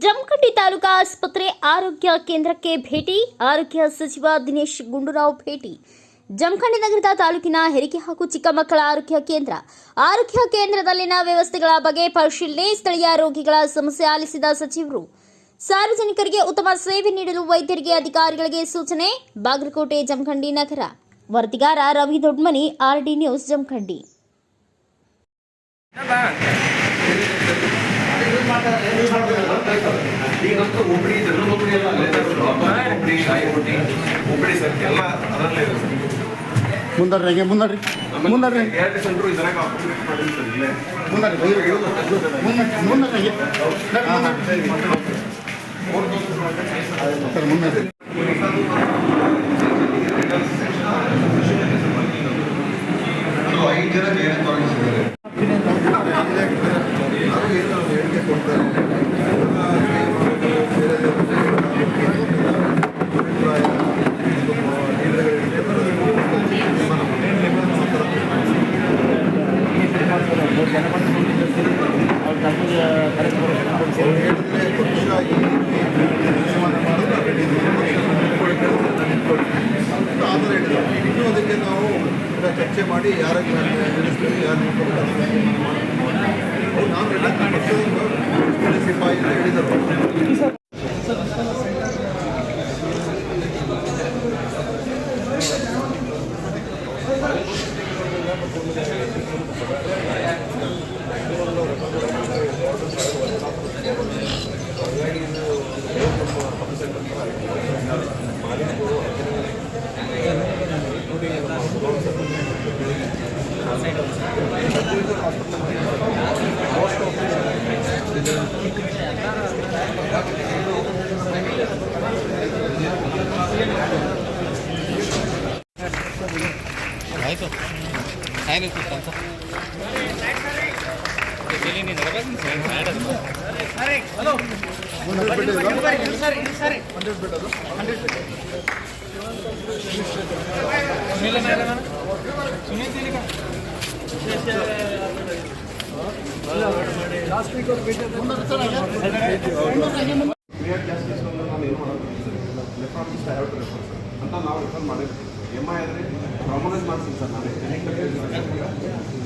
ಜಮಖಂಡಿ ತಾಲೂಕಾ ಆಸ್ಪತ್ರೆ ಆರೋಗ್ಯ ಕೇಂದ್ರಕ್ಕೆ ಭೇಟಿ, ಆರೋಗ್ಯ ಸಚಿವ ದಿನೇಶ್ ಗುಂಡೂರಾವ್ ಭೇಟಿ. ಜಮಖಂಡಿ ನಗರದ ತಾಲೂಕಿನ ಹೆರಿಗೆ ಹಾಗೂ ಚಿಕ್ಕ ಮಕ್ಕಳ ಆರೋಗ್ಯ ಕೇಂದ್ರ. ಆರೋಗ್ಯ ಕೇಂದ್ರದಲ್ಲಿನ ವ್ಯವಸ್ಥೆಗಳ ಬಗ್ಗೆ ಪರಿಶೀಲನೆ, ಸ್ಥಳೀಯ ರೋಗಿಗಳ ಸಮಸ್ಯೆ ಆಲಿಸಿದ ಸಚಿವರು. ಸಾರ್ವಜನಿಕರಿಗೆ ಉತ್ತಮ ಸೇವೆ ನೀಡಲು ವೈದ್ಯರಿಗೆ ಅಧಿಕಾರಿಗಳಿಗೆ ಸೂಚನೆ, ಬಾಗಲಕೋಟೆ, ಜಮಖಂಡಿ ನಗರ. ವರದಿಗಾರ Ravi Dodmani, R D news, Jamkhandi. ಈಗ ನಮ್ದು ಒಬ್ಬಡಿ ಜನರಲ್ ಒಬ್ಬಡಿ ಎಲ್ಲ. ಒಬ್ಬಡಿ ಶಾಯಿ ಒಬ್ಬಡಿ ಒಬ್ಬಡಿ ಸರ್ ಎಲ್ಲ ಅದರಲ್ಲೇ ಇದೆ ಸರ್. ಮುಂದಡ್ರಿ ಹಂಗೆ. ಮುಂದಡ್ರಿ ಮುಂದಡ್ರಿ ಎರಡು ಸೆಂಟ್ರು ಇದ್ರಾಗ ಆಪರೇಟ್ ಮಾಡಿದ್ರು ಸರ್ ಇಲ್ಲೇ. ಮುಂದಡ್ರಿ ಮುಂದಡ್ರಿ ಮುಂದಡ್ರಿ ಸರ್. ಮುಂದಡ್ರಿ ಅದು ಐದು ಜನ ಬೇರೆ ತೊಡಗಿಸಿದ್ದಾರೆ ಇನ್ನೂ ಅದಕ್ಕೆ ನಾವು ಚರ್ಚೆ ಮಾಡಿ ಯಾರಿಗೆ ನಿಲ್ಲಿಸ್ತೀವಿ ಯಾರು ನಾವು ಎಲ್ಲ ಸಿಪಾಯಿ ಅಂತ ಹೇಳಿದರು ಆಯಿತು ಆಯ್ತು ಅಂತ ಕ್ರಿಯೇಟ್ ಜಾಸ್ತಿ ಇಸ್ಕೊಂಡ್ರೆ ನಾನು ಏನು ಮಾಡೋದು sir left office have to refer sir ಅಂತ ನಾವು ರೆಫರ್ ಮಾಡಿರ್ತೀವಿ ಎಂ ಐ ಆದರೆ ಟ್ರಾಮಲೈಸ್ ಮಾಡ್ತೀನಿ ಸರ್ ನಾನು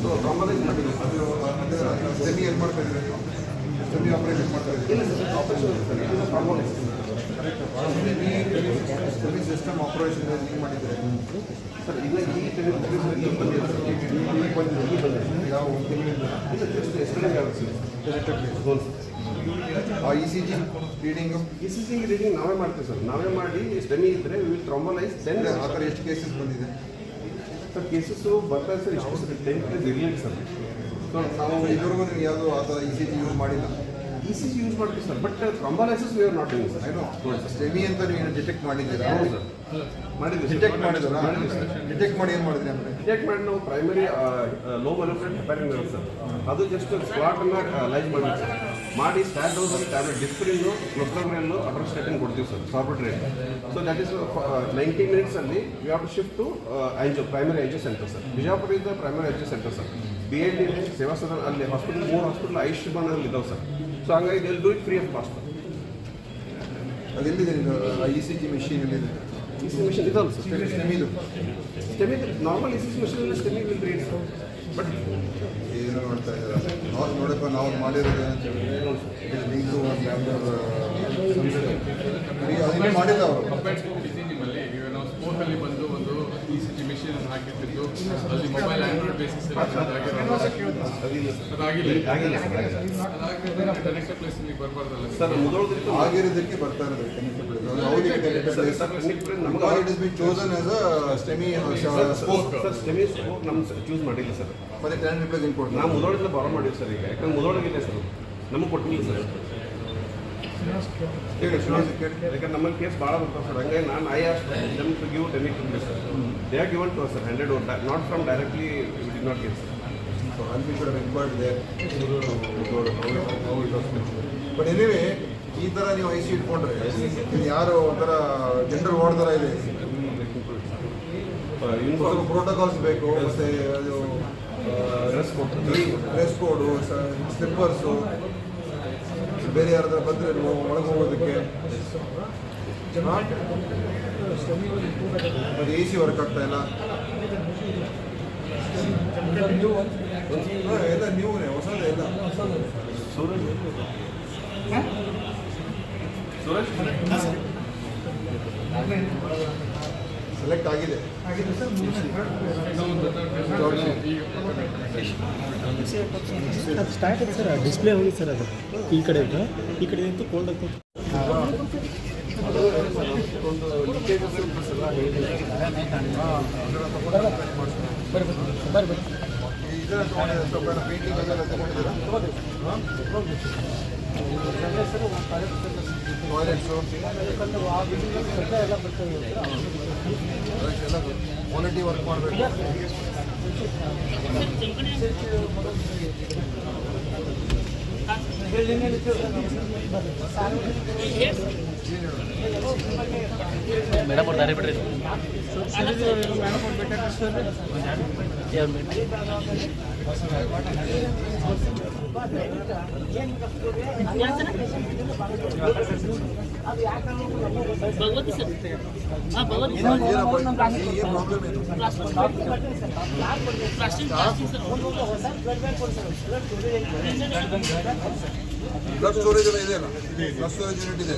ಸೊ ಟ್ರಾಮಲೈಸ್ ಮಾಡಿದ್ದೀನಿ ಅದು ಸೆಮಿ ಏನು ಮಾಡ್ತಾ ಇದ್ದೀರಿ ನೀವು ಸೆಮಿ ಆಪರೇಷನ್ ಮಾಡ್ತಾ ಇದ್ದೀರಿ operation thrombolyse semi semi system operation ಮಾಡಿದ್ದಾರೆ ಸರ್ ಈಗ ಈ ಬಂದಿದೆ ಬಂದಿದೆ ಯಾವ ಒಂದು ತಿಂಗಳಿಂದ ಜಸ್ಟ್ ಆಗುತ್ತೆ ಆ E C G reading E C C reading ನಾವೇ ಮಾಡ್ತೀವಿ ಸರ್ ನಾವೇ ಮಾಡಿ ಸ್ಟೆಮಿ ಇದ್ದರೆ ವಿಲ್ ಟ್ರಾಮಲೈಸ್ ದೆನ್ ಆ ಥರ ಎಷ್ಟು ಕೇಸಸ್ ಬಂದಿದೆ ಸರ್ ಕೇಸಸ್ಸು ಬರ್ತಾ ಸರ್ ಇಷ್ಟು ಸರ್ ಟೈಮ್ ಪ್ಲೇಸ್ ಇರಲಿಲ್ಲ ಸರ್. ಸೊ ನಾವು ಇದುವರೆಗೂ ನೀವು ಯಾವುದು ಆ ಥರ ಇ ಸಿ ಜಿ ಯೂಸ್ ಮಾಡಿಲ್ಲ. ಇ ಸಿ ಸಿ ಯೂಸ್ ಮಾಡ್ತೀವಿ sir but thrombolysis we are not doing sir I know STEMI ಅಂತ ನೀವು ಡಿಟೆಕ್ಟ್ ಮಾಡಿದ್ದೀರಾ? ಹೌದು ಸರ್ ಮಾಡಿದ್ವಿ ಡಿಟೆಕ್ಟ್ ಮಾಡಿದ್ರಾ ಡಿಟೆಕ್ಟ್ ಮಾಡಿ ಏನು ಮಾಡಿದ್ರಿ ಅಂದರೆ? ಡಿಟೆಕ್ಟ್ ಮಾಡಿ ನಾವು ಪ್ರೈಮರಿ ಲೋ ವೆಲೋಪ್ರೆಂಟ್ ಹೆಪಾರಿನ್ ಸರ್ ಅದು ಜಸ್ಟ್ ಸ್ಕ್ವಾಟನ್ನು ಲೈಕ್ ಮಾಡಿದ್ವಿ ಸರ್ ಮಾಡಿ ಸ್ಟ್ಯಾಟ್ ಡೋಸಲ್ಲಿ ಟ್ಯಾಬ್ಲೆಟ್ ಡಿಸ್ಪ್ರಿನ್ನು ಕ್ಲೋಪ್ರಮ್ರೆಲ್ಲು ಅಡ್ರಸ್ಟೇಟಿನ್ ಕೊಡ್ತೀವಿ sir Sorbitrate so that is ninety ಮಿನಿಟ್ಸಲ್ಲಿ we have to shift to angio primary angio centre sir Bijapur ಇದ್ದ primary angio centre sir B L D Seva Sadan ಅಲ್ಲಿ hospital ಮೂರು hospital ಐಶ್ವರ್ನಲ್ಲಿ ಇದಾವೆ sir so ಹಂಗಾಗಿ ಎಲ್ಲಿ do it free of cost ಅದೆಲ್ಲಿದೆ E C G machine ಎಲ್ಲಿದೆ E C machine ಇದಾವಲ್ಲ sir ಸ್ಟೆಮಿದು STEMI normal E C machine STEMI will read but ಏನು ನೋಡ್ತಾ ಇದ್ದಾರೆ? ನಾವು ನೋಡಪ್ಪ ನಾವು ಮಾಡಿರೋದು ಅಂತ ಹೇಳಿದ್ರೆ ಲಿಂಕು ಮಾಡಿಲ್ಲ ಅವರು. Two E C G machine ಹಾಕಿದ್ದು ಅಲ್ಲಿ mobile Android basis next place ಬರಬಾರ್ದಲ್ಲ. ಆಗಿರೋದಕ್ಕೆ ಬರ್ತಾ ಇರೋದು ಚೂಸ್ ಮಾಡಿಲ್ಲ ಸರ್. ಮತ್ತೆ ಟೆನ್ ಇನ್ಪೋರ್ಟ್ ನಾವು ಮೊದಲಿಂದ ಮುದೋಳದಿಂದ ಬಾರೋ ಮಾಡಿವಿ ಸರ್ ಈಗ. ಯಾಕಂದ್ರೆ ಮುದೋಳಗಿಲ್ಲ ಸರ್. ನಮಗೆ ಕೊಟ್ಟಿಲ್ಲ ಸರ್. ಕೇಳಿ ಸುರೇಶ್ ಕೇಳಿ ಯಾಕಂದ್ರೆ ನಮ್ಮಲ್ಲಿ ಕೇಸ್ ಭಾಳ ಬರ್ತಾವೆ ಸರ್. ಹಂಗಾಗಿ ನಾನು I gym to give STEMI to sir they are given to sir hundred not from directly we D not sir be sure to inquire there. But anyway ಈ ಥರ ನೀವು ಐ ಸಿ ಇಟ್ಕೊಂಡ್ರೆ ಇದು ಯಾರು ಒಂಥರ ಜನರಲ್ ವಾರ್ಡ್ ಥರ ಇದೆ? Uniform protocols ಬೇಕು ಮತ್ತೆ ಅದು dress code dress code slippers ಬೇರೆ ಯಾರಾದ್ರೂ ಬಂದರೆ ಒಳಗೆ ಹೋಗೋದಕ್ಕೆ ಹಾಂ? ಮತ್ತೆ ಎ ಸಿ ವರ್ಕ್ ಆಗ್ತಾ ಇಲ್ಲ ಹಾ, ಎಲ್ಲ ನೀವೇ ಹೊಸದೇ ಎಲ್ಲ ಸೆಲೆಕ್ಟ್ ಆಗಿದೆ. ಸ್ಟಾರ್ಟ್ ಆಯ್ತು ಸರ್ ಡಿಸ್ಪ್ಲೇ ಹೋಗಿ ಸರ್ ಅದು. ಈ ಕಡೆ ಇದೆ ಈ ಕಡೆ ಅಂತೂ ಕೋಲ್ಡ್ ಆಗ್ತದೆ ಇದನ್ನ ತಗೊಂಡಿದ್ದೀರಾ ಟಾಯ್ಲೆಟ್ಸು ಕ್ವಾಲಿಟಿ ವರ್ಕ್ ಮಾಡಬೇಕು. ಮೇಡಮ್ ಅವ್ರು ದಾರಿ ಬಿಡ್ರಿ. ಏನಪ್ಪ ಏನು ಪ್ರಾಬ್ಲಮ್ ಏನು ಬ್ಲಡ್ ಸ್ಟೋರೇಜ್ ಎಲ್ಲ ಇದೆಯಲ್ಲ ಬ್ಲಡ್ ಸ್ಟೋರೇಜ್ ಯೂನಿಟ್ ಇದೆ